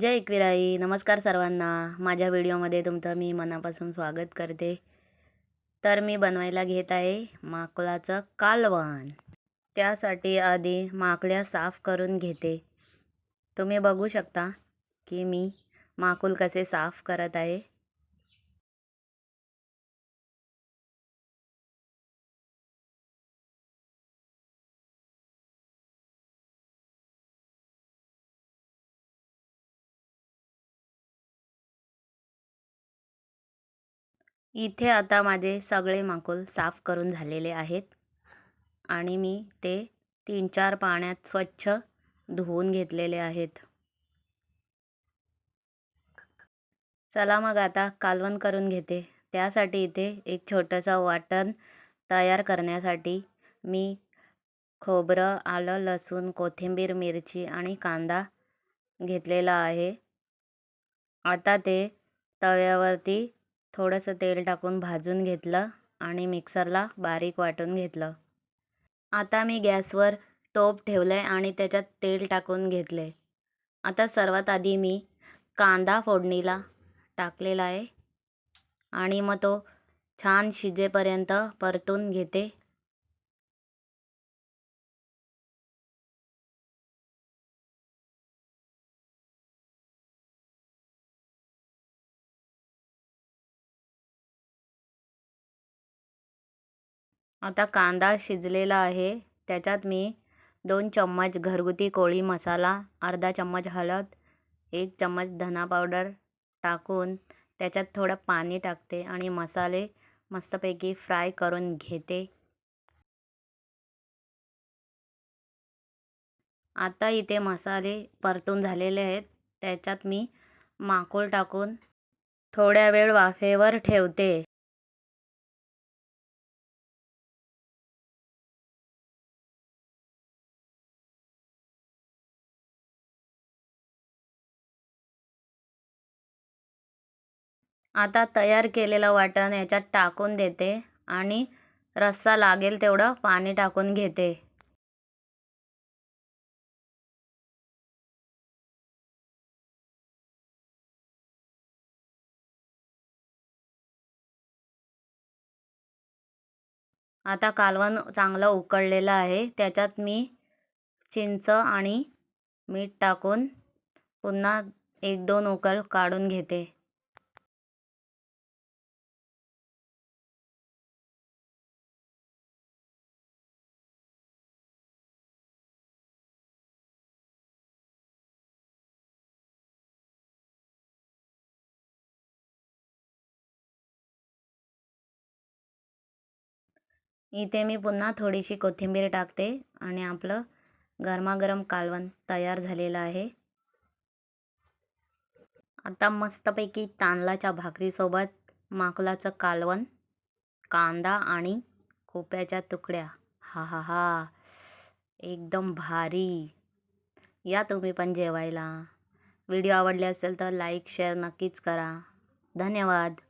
जय एकविराई. नमस्कार सर्वांना. माझ्या व्हिडिओमध्ये तुमचं मी मनापासून स्वागत करते. तर मी बनवायला घेत आहे माकलाचं कालवण. त्यासाठी आधी माकल्या साफ करून घेते. तुम्ही बघू शकता की मी माकुल कसे साफ करत आहे. इथे आता माझे सगळे माकुल साफ करून झालेले आहेत. आणि मी ते तीन चार पाण्यात स्वच्छ धुवून घेतलेले आहेत. चला मग आता कालवण करून घेते. त्यासाठी इथे एक छोटंसं वाटण तयार करण्यासाठी मी खोबरं आलं लसूण कोथिंबीर मिरची आणि कांदा घेतलेला आहे. आता ते तव्यावरती थोडंसं तेल टाकून भाजून घेतलं आणि मिक्सरला बारीक वाटून घेतलं. आता मी गॅसवर टोप ठेवलं आहे आणि त्याच्यात तेल टाकून घेतले. आता सर्वात आधी मी कांदा फोडणीला टाकलेला आहे. आणि मग तो छान शिजेपर्यंत परतून घेते. आता कांदा शिजलेला आहे. त्याच्यात मी दोन चम्मच घरगुती कोळी मसाला अर्धा चम्मच हळद एक चम्मच धना पावडर टाकून त्याच्यात थोडं पाणी टाकते आणि मसाले मस्तपैकी फ्राय करून घेते. आता इथे मसाले परतून झालेले आहेत. त्याच्यात मी माकूळ टाकून थोड्या वेळ वाफेवर ठेवते. आता तयार केलेलं वाटण याच्यात टाकून देते आणि रस्सा लागेल तेवढं पाणी टाकून घेते. आता कालवण चांगलं उकळलेलं आहे. त्याच्यात मी चिंच आणि मीठ टाकून पुन्हा एक दोन उकळ काढून घेते. इथे मी पुन्हा थोडीशी कोथिंबीर टाकते आणि आपलं गरमागरम कालवण तयार झालेलं आहे. आता मस्तपैकी तांदळाच्या भाकरीसोबत माकुलाचं कालवण कांदा आणि खोप्याच्या तुकड्या. हा हा हा. एकदम भारी. या तुम्ही पण जेवायला. व्हिडिओ आवडले असेल तर लाईक शेअर नक्कीच करा. धन्यवाद.